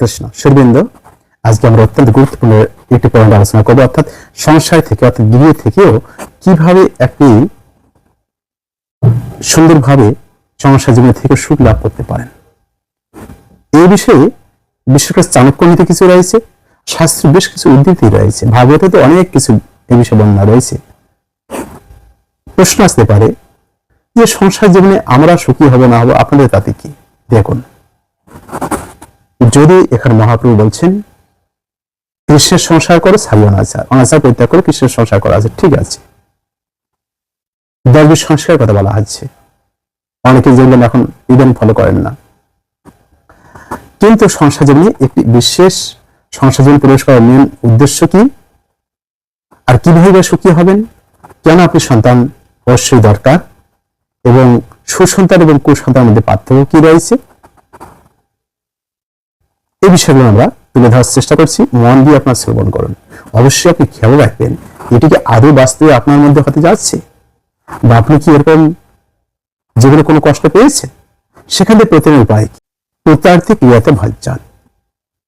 কৃষ্ণ। সুরবিন্দ, আজকে আমরা অত্যন্ত গুরুত্বপূর্ণ একটি পয়েন্ট আলোচনা করব, অর্থাৎ সংসার থেকে, অর্থাৎ গৃহ থেকেও কীভাবে একটি সুন্দরভাবে সংসার জীবন থেকে সুখ লাভ করতে পারেন। এই বিষয়ে বিশেষ চাণক্য নীতি কিছু রয়েছে, শাস্ত্রে বেশ কিছু উদ্ধৃতি রয়েছে ভাগবতে তো অনেক কিছু এই বিষয়ে বর্ণনা রয়েছে। প্রশ্ন আসতে পারে যে সংসার জীবনে আমরা সুখী হব না হব, আপনাদের তাতে কি? দেখুন। যদি এখানে মহাপ্রভু বলছেন, কৃষ্ণের সংসার করো ছাড়ি। অনাচার অনাচার পরিত্যাগ করে, কৃষ্ণের সংসার করা আছে ঠিক আছে। দর্বীর সংস্কারের কথা বলা হচ্ছে। অনেকে যেগুলো এখন ইভেন ফলো করেন না। কিন্তু সংসার জীবনে একটি বিশেষ সংসার জীবন প্রবেশ করার মেন উদ্দেশ্য কি? আর কীভাবে সুখী হবেন? কেন আপনি সন্তান অবশ্যই দরকার? এবং সুসন্তান এবং কুসন্তানের মধ্যে পার্থক্য কি রয়েছে? এই বিষয়গুলো আমরা তুলে ধরার চেষ্টা করছি। মন দিয়ে আপনার শ্রবণ করুন। অবশ্যই আপনি খেয়াল রাখবেন, এটিকে আদৌ বাস্তবে আপনার মধ্যে হতে যাচ্ছে বা আপনি কি এরকম যেগুলো কোনো কষ্ট পেয়েছে সেখান থেকে প্রতিদিন উপায় কি? পুত্রার্থী ক্রিয়াতে ভাজ্যান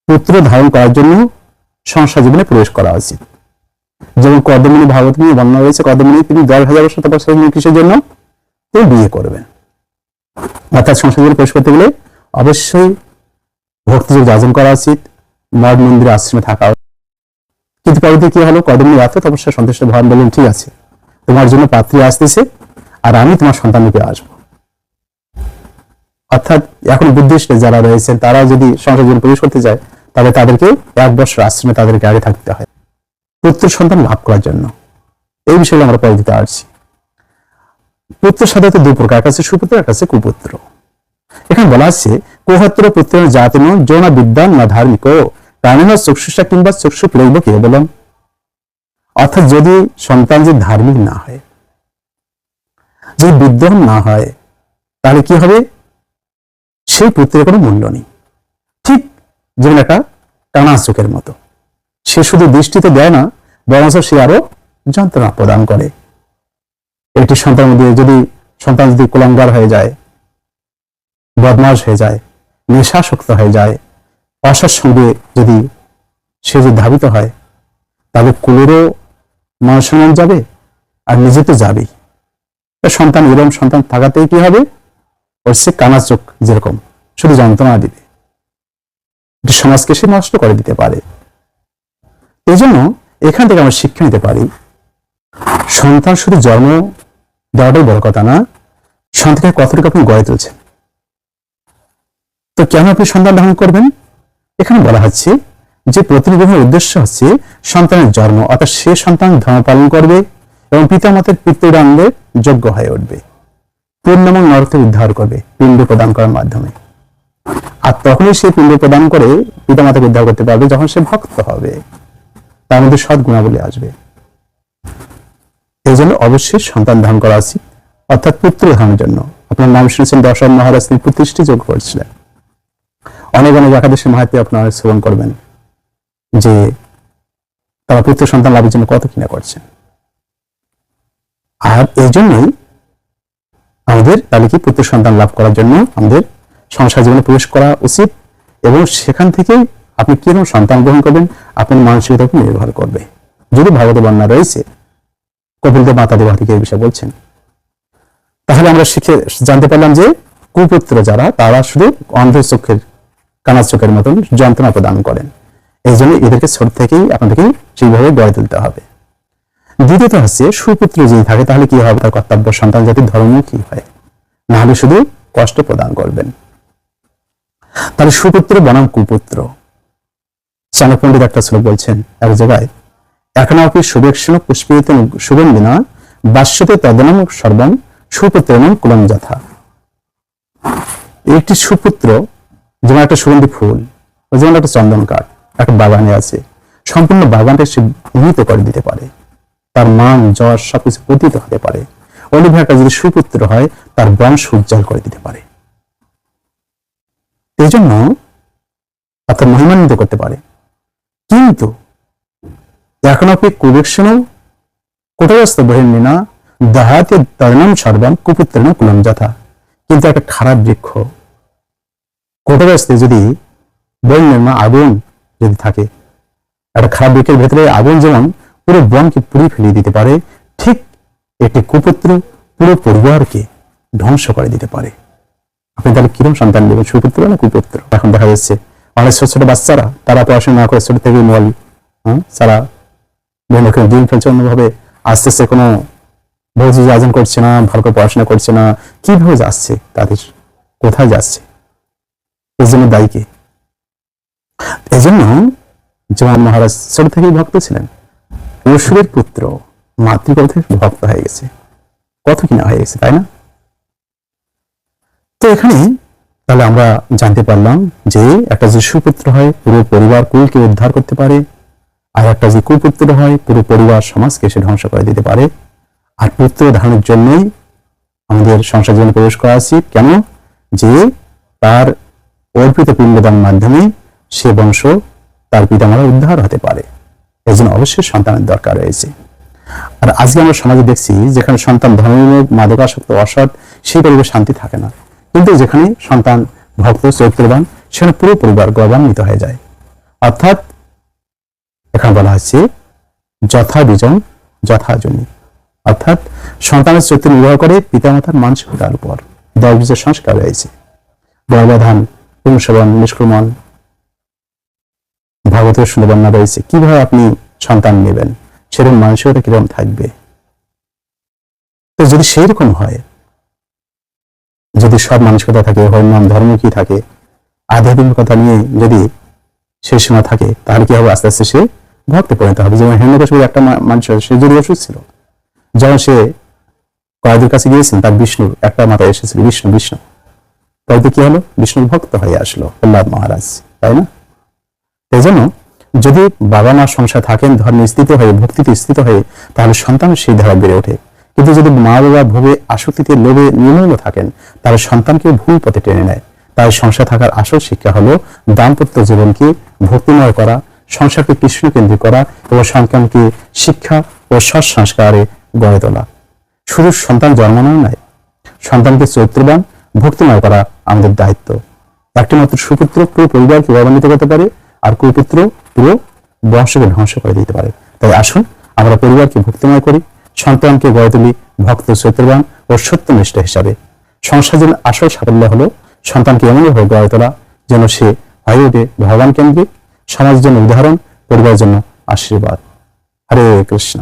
পুত্র ধারণ করার জন্য সংসার জীবনে প্রবেশ করা উচিত। যেমন কদমিনী ভাগবত নিয়ে বর্ণনা রয়েছে কদমিনী তিনি দশ হাজার বছর তপস্যা কিসের জন্য? তিনি বিয়ে করবেন। অর্থাৎ সংসার জীবনে প্রবেশ করতে গেলে অবশ্যই ভক্তিযোগ যাজন করা উচিত মঠ মন্দিরে আশ্রমে থাকা কিন্তু পরবর্তী কি হলো? কদমিনী এত তপস্যা, সন্তুষ্ট ভগবান বললেন, ঠিক আছে, তোমার জন্য পাত্রী আসতেছে আর আমি তোমার সন্তান রূপে আসব। অর্থাৎ এখন বুদ্ধিস্ট যারা রয়েছেন, তারা যদি সংসার জীবন প্রবেশ করতে যায় তাহলে তাদেরকে এক বছর আশ্রমে তাদেরকে আগে থাকতে হয়, পুত্র সন্তান লাভ করার জন্য। এই বিষয়ে আমরা পরে দিতে আসছি। পুত্র সাধারণত দুই প্রকার এক আছে, সুপুত্র এক আছে কুপুত্র। এখানে বলা আছে কুহত্র পুত্র জাতিন যৌন বিদ্যান না ধার্মিক প্রাণীন চক্ষুষা কিংবা চক্ষু প্রেম কে বললাম অর্থাৎ যদি সন্তান যে ধার্মিক না হয়, যদি বিদ্যমান না হয়, তাহলে কি হবে? সেই পুত্রের কোনো মূল্য নেই। ঠিক যেমন একটা টানা চোখের মতো। সে শুধু দৃষ্টিতে দেয় না, বরঞ্চ সে আরও যন্ত্রণা প্রদান করে। একটি সন্তান মধ্যে যদি সন্তান যদি কুলঙ্গার হয়ে যায় বদমাস হয়ে যায় নেশাসক্ত হয়ে যায়। অসার সঙ্গে যদি সে যদি ধাবিত হয়, তাহলে কুলেরও মানসম্মান যাবে আর নিজে তো যাবেই সন্তান এরম সন্তান থাকাতেই কি হবে? ওর সে কানা চোখ যেরকম, শুধু যন্ত্রণা দিবে। সমাজকে সে নষ্ট করে দিতে পারে। এই জন্য এখান থেকে আমরা শিক্ষা নিতে পারি, সন্তান শুধু জন্ম দেওয়াটাই বড় কথা না, সন্তানকে কতটুকু আপনি গড়ে তুলছেন? তো কেন আপনি সন্তান ধারণ করবেন? এখানে বলা হচ্ছে যে প্রতিনিধির উদ্দেশ্য হচ্ছে সন্তানের জন্ম, অর্থাৎ সে সন্তান ধর্ম পালন করবে এবং পিতামাতার পিতৃদানদের যোগ্য হয়ে উঠবে। পূর্ণ এবং নরকে উদ্ধার করবে, পিণ্ড প্রদান করার মাধ্যমে। আর তখনই সে পিণ্ড প্রদান করে পিতামাতাকে উদ্ধার করতে পারবে যখন সে ভক্ত হবে। তার মধ্যে সৎ গুণাবলী আসবে। এই জন্য অবশ্যই সন্তান ধারণ করা উচিত, অর্থাৎ পুত্র ধারণের জন্য। আপনার নাম শুনেছেন দশম মহারাজ, তিনি প্রতিষ্ঠি যোগ করেছিলেন। অনেক অনেক একাদশী মাহাতে আপনারা শ্রবণ করবেন যে তারা পুত্র সন্তান লাভের জন্য কত কিনা করছেন আর এই জন্যই আমাদের তাহলে কি পুত্র সন্তান লাভ করার জন্য আমাদের সংসার জীবনে প্রবেশ করা উচিত এবং সেখান থেকেই আপনি কীরকম সন্তান গ্রহণ করবেন, আপনার মানসিকতার উপর নির্ভর করবে। যদি ভাগবত বর্ণনা রয়েছে, কপিলদেব মাতা দেবা এই বিষয়ে বলছেন। তাহলে আমরা শিখে জানতে পারলাম যে কুপুত্র যারা, তারা শুধু অন্ধ চোখের কানা চোখের মতন যন্ত্রণা প্রদান করেন। এই জন্য এদেরকে ছোট থেকেই আপনাদেরকে সেইভাবে গড়ে তুলতে হবে। দ্বিতীয়ত হচ্ছে, সুপুত্র যদি থাকে, তাহলে কি হবে? তার কর্তব্য সন্তান যাতে ধর্মমুখী হয়? না হলে শুধু কষ্ট প্রদান করবেন। তাহলে সুপুত্র বনাম কুপুত্র। চাণক পণ্ডিত একটা শ্লোক বলছেন এক জায়গায় এখনাপি শুভেক্ষণ পুষ্পিত সুগন্ধিনা বাস্যতে তদনম সর্বম সুপুত্রেন কুলম যথা। একটি সুপুত্র যেমন একটা সুগন্ধি ফুল যেমন একটা চন্দন কাঠ, একটা বাগানে আছে, সম্পূর্ণ বাগানটা সে মোহিত করে দিতে পারে। তার মান যশ সবকিছু পতিত হতে পারে। অলিভ একটা যদি সুপুত্র হয়, তার বংশ উজ্জ্বল করে দিতে পারে। এই জন্য অর্থাৎ মহিমান্বিত করতে পারে। কিন্তু এখন আপনি কুবেক্ষণ কোটাগ্রস্ত বহির্মিনা দাহাতে তরণম সর্বম, কুপুত্রেণ কুলম যথা। কিন্তু একটা খারাপ বৃক্ষ কোটাগ্রস্তে যদি বন্যের মা আগুন যদি থাকে, একটা খারাপ বৃক্ষের ভেতরে আগুন যেমন পুরো বনকে পুড়িয়ে ফেলিয়ে দিতে পারে, ঠিক একটি কুপুত্র পুরো পরিবারকে ধ্বংস করে দিতে পারে। আপনি তাহলে কিরম সন্তান দেবেন সুপুত্র না কুপুত্র? এখন দেখা যাচ্ছে, অনেক ছোট ছোট বাচ্চারা, তারা পড়াশোনা না করে ছোট থেকে মোবাইল হ্যাঁ তারা বিভিন্ন দিন ফেলছে, অন্যভাবে আস্তে আস্তে কোনো ভৌতিক আয়োজন করছে না ভালো করে পড়াশোনা করছে না, কীভাবে যাচ্ছে, তাদের কোথায় যাচ্ছে? এই জন্য দায়ী কে? এই জন্য জওয়ান মহারাজ ছোট থেকেই ভক্ত ছিলেন। অসুরের পুত্র মাতৃকথে ভক্ত হয়ে গেছে। কত কিনা হয়ে গেছে, তাই না? তো এখানে তাহলে আমরা জানতে পারলাম যে একটা যে সুপুত্র হয়, পুরো পরিবার কুলকে উদ্ধার করতে পারে। আর একটা যে কুপুত্র হয়, পুরো পরিবার সমাজকে সে ধ্বংস করে দিতে পারে। আর পুত্র ধারণের জন্যই আমাদের সংসার জীবনে প্রবেশ করা উচিত। কেন? যে তার অর্পিত পিণ্ডদান মাধ্যমে সে বংশ তার পিতামাতা উদ্ধার হতে পারে। এই জন্য অবশ্যই সন্তানের দরকার রয়েছে। আর আজকে আমরা সমাজে দেখছি যেখানে সন্তান ধর্মমূলক মাদকাসক্ত, অসৎ, সেই পরিবেশ শান্তি থাকে না। কিন্তু যেখানে সন্তান ভক্ত, চরিত্রবান, সেখানে পুরো পরিবার গৌরবান্বিত হয়ে যায়। অর্থাৎ এখানে বলা হচ্ছে যথা বীজন যথা জমি। অর্থাৎ সন্তানের চরিত্র নির্ভর করে পিতামাতার মানসিকতার উপর। দশ সংস্কার রয়েছে। ব্যবধান পুংসবন নিষ্ক্রমণ। ভাগবতের সুন্দর বর্ণনা রয়েছে। কীভাবে আপনি সন্তান নেবেন? সেরকম মানসিকতা কীরকম থাকবে? তো যদি সেই রকম হয়, যদি সব মানসিকতা থাকে হরিনাম ধর্ম কি থাকে, আধ্যাত্মিকতা নিয়ে যদি সেই সময় থাকে, তাহলে কি হবে? আস্তে আস্তে সে ভক্তে পরিণত হবে। যেমন হিরণ্যকশিপুর একটা মানুষ সে যদি অসুখ ছিল যখন সে কয়েদের কাছে গিয়েছেন, তার বিষ্ণুর একটা মাথায় এসেছিল, বিষ্ণু বিষ্ণু। তাইতে কি হলো? বিষ্ণুর ভক্ত হয়ে আসলো, প্রহ্লাদ মহারাজ, তাই না? এই জন্য যদি বাবা মা সংসার থাকেন, ধর্মে স্থিত হয়ে, ভক্তিতে স্থিত হয়ে, তাহলে সন্তান সেই ধারা বেড়ে ওঠে। কিন্তু যদি মা বাবা ভোগে, আসক্তিতে লোভে নির্মূল থাকেন, তাহলে সন্তানকে ভুল পথে টেনে নেয়। তাই সংসার থাকার আসল শিক্ষা হলো দাম্পত্য জীবনকে ভক্তিময় করা, সংসারকে কৃষ্ণ কেন্দ্রিক করা এবং সন্তানকে শিক্ষা ও সৎ সংস্কারে গড়ে তোলা। শুধু সন্তান জন্মানো নয় সন্তানকে চরিত্রবান ভক্তিময় করা আমাদের দায়িত্ব। একটি মাত্র সুপুত্র পুরো পরিবারকে গৌরবান্বিত করতে পারে, আর কুপুত্র পুরো বংশকে ধ্বংস করে দিতে পারে। তাই আসুন, আমরা পরিবারকে ভক্তিময় করি, সন্তানকে গড়ে তুলি ভক্ত চরিত্রবান ও সত্যনিষ্ঠ হিসাবে। সংসার জীবনের আসল সাফল্য হলো, সন্তানকে এমনভাবে গড়ে তোলা যেন সে হয়ে ওঠে ভগবান কেন্দ্রিক সমাজের জন্য উদাহরণ পরিবারের জন্য আশীর্বাদ। হরে কৃষ্ণ।